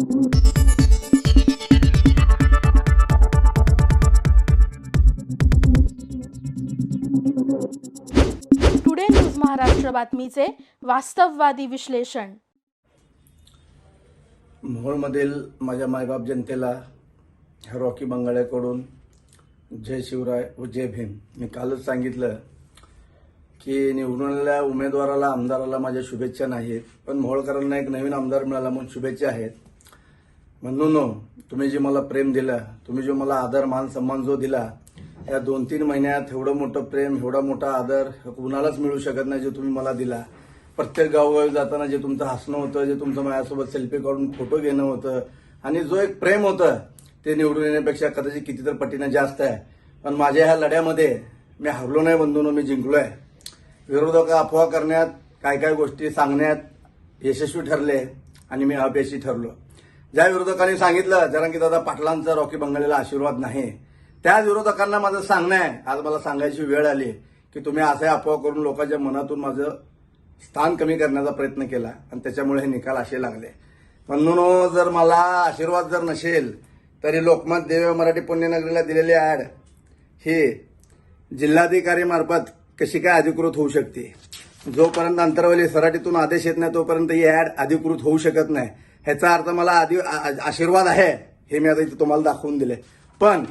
Today news Maharashtra बातमीचे वास्तववादी विश्लेषण मोहोळमधील माझ्या मायबाप जनतेला रॉकी बंगाळ्याकडून जय शिवराय व जय भीम मी कालच सांगितलं की निवडून आलेल्या उमेदवाराला आमदाराला माझ्या शुभेच्छा नाहीत पण मोहोळकरांना एक नवीन आमदार मिळाला म्हणून शुभेच्छा आहेत म्हणून तुम्ही जे मला प्रेम दिलं तुम्ही जो मला आदर मान सन्मान जो दिला या दोन तीन महिन्यात एवढं मोठं प्रेम एवढा मोठा आदर कुणालाच मिळू शकत नाही जे तुम्ही मला दिला. प्रत्येक गावोगावी जाताना जे तुमचं हसणं होतं जे तुमचं माझ्यासोबत सेल्फी काढून फोटो घेणं होतं आणि जो एक प्रेम होतं ते निवडून येण्यापेक्षा कदाचित कितीतरी पटीनं जास्त आहे. पण माझ्या ह्या लढ्यामध्ये मी हरलो नाही बंधून मी जिंकलोय. विरोधक अफवा करण्यात काय काय गोष्टी सांगण्यात यशस्वी ठरले आणि मी अपयशी ठरलो. ज्या विरोधकांनी सांगितलं जरांगी दादा पाटलांचा रॉकी बंगालीला आशीर्वाद नाही. त्याच विरोधकांना माझं सांगणं आहे. आज मला सांगायची वेळ आली की तुम्ही असे अफवा करून लोकांच्या मनातून माझं स्थान कमी करण्याचा प्रयत्न केला आणि त्याच्यामुळे हे निकाल असे लागले. म्हणून जर मला आशीर्वाद जर नसेल तरी लोकमत देव मराठी पुण्यनगरीला दिलेली ॲड ही जिल्हाधिकारीमार्फत कशी काय अधिकृत होऊ शकते? जोपर्यंत अंतरवली सराटीतून आदेश येत नाही तोपर्यंत ही ॲड अधिकृत होऊ शकत नाही. ह्याचा अर्थ मला आधी आ- आशीर्वाद आहे. हे मी आता इथे तुम्हाला दाखवून दिले. पण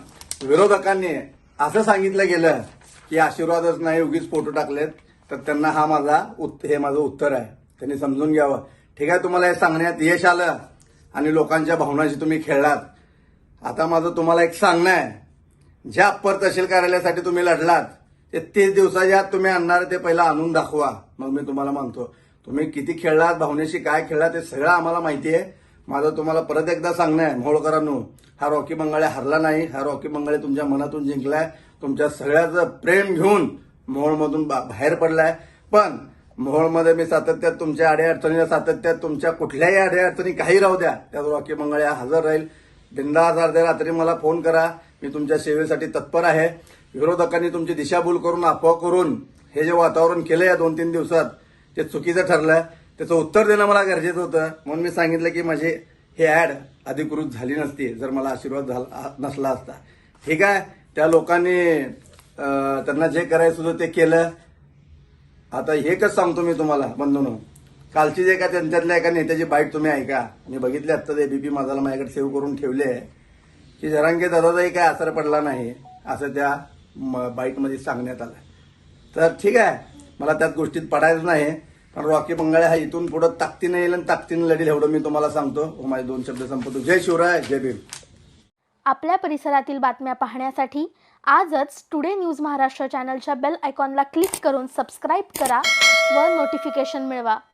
विरोधकांनी असं सांगितलं गेलं की आशीर्वादच नाही उगीच फोटो टाकलेत. तर त्यांना हा माझा उत्त हे माझं उत्तर आहे. त्यांनी समजून घ्यावं. ठीक आहे तुम्हाला हे सांगण्यात यश आलं आणि लोकांच्या भावनाशी तुम्ही खेळलात. आता माझं तुम्हाला एक सांगणं आहे. ज्या अप्पर तहसील कार्यालयासाठी तुम्ही लढलात ते तीस दिवसाच्या आत तुम्ही आणणार ते पहिला आणून दाखवा. मग मी तुम्हाला मानतो. तुम्ही किती खेळलात भावनेशी काय खेळलात ते सगळं आम्हाला माहिती आहे. माझं तुम्हाला परत एकदा सांगणं आहे मोहोळकरांनो हा रॉकी बंगाळे हरला नाही हा रॉकी बंगाळे तुमच्या मनातून जिंकलाय तुमच्या सगळ्याचं प्रेम घेऊन मोहोळमधून बा- बाहेर पडलाय. पण मोहोळमध्ये मी सातत्यात तुमच्या अडीअडचणीला सातत्यात तुमच्या कुठल्याही अडीअडचणी काही राहू द्या त्यात रॉकी मंगळे हजर राहील. बिंदास अर्ध्या रात्री मला फोन करा मी तुमच्या सेवेसाठी तत्पर आहे. विरोधकांनी तुमची दिशाभूल करून अफवा करून हे जे वातावरण केलं या दोन तीन दिवसात ते चुकीचं ठरलं त्याचं उत्तर देणं मला गरजेचं होतं. म्हणून मी सांगितलं की माझी हे ॲड अधिकृत झाली नसती जर मला आशीर्वाद झाला नसला असता. ठीक आहे त्या लोकांनी त्यांना जे करायचं होतं ते केलं. आता हे कसं सांगतो मी तुम्हाला बंधून. कालची जे का त्यांच्यातल्या एका नेत्याची बाईट तुम्ही ऐका. मी बघितली आत्ता एबीपी माझाला माझ्याकडे सेव्ह करून ठेवले आहे. की जरांगे दादाचाही काय असर पडला नाही असं त्या म- बाईटमध्ये सांगण्यात आलं. तर ठीक आहे. मला त्यात गोष्टीत पडायचं नाही. पण रॉकी बंगाळे हा इथून पुढं ताकदीने येईल आणि ताकदीने लढेल एवढं मी तुम्हाला सांगतो. व माझे दोन शब्द संपवतो. जय शिवराय जय भीम. आपल्या परिसरातील बातम्या पाहण्यासाठी आजच टुडे न्यूज महाराष्ट्र चॅनलच्या बेल आयकॉनला क्लिक करून सबस्क्राईब करा व नोटिफिकेशन मिळवा.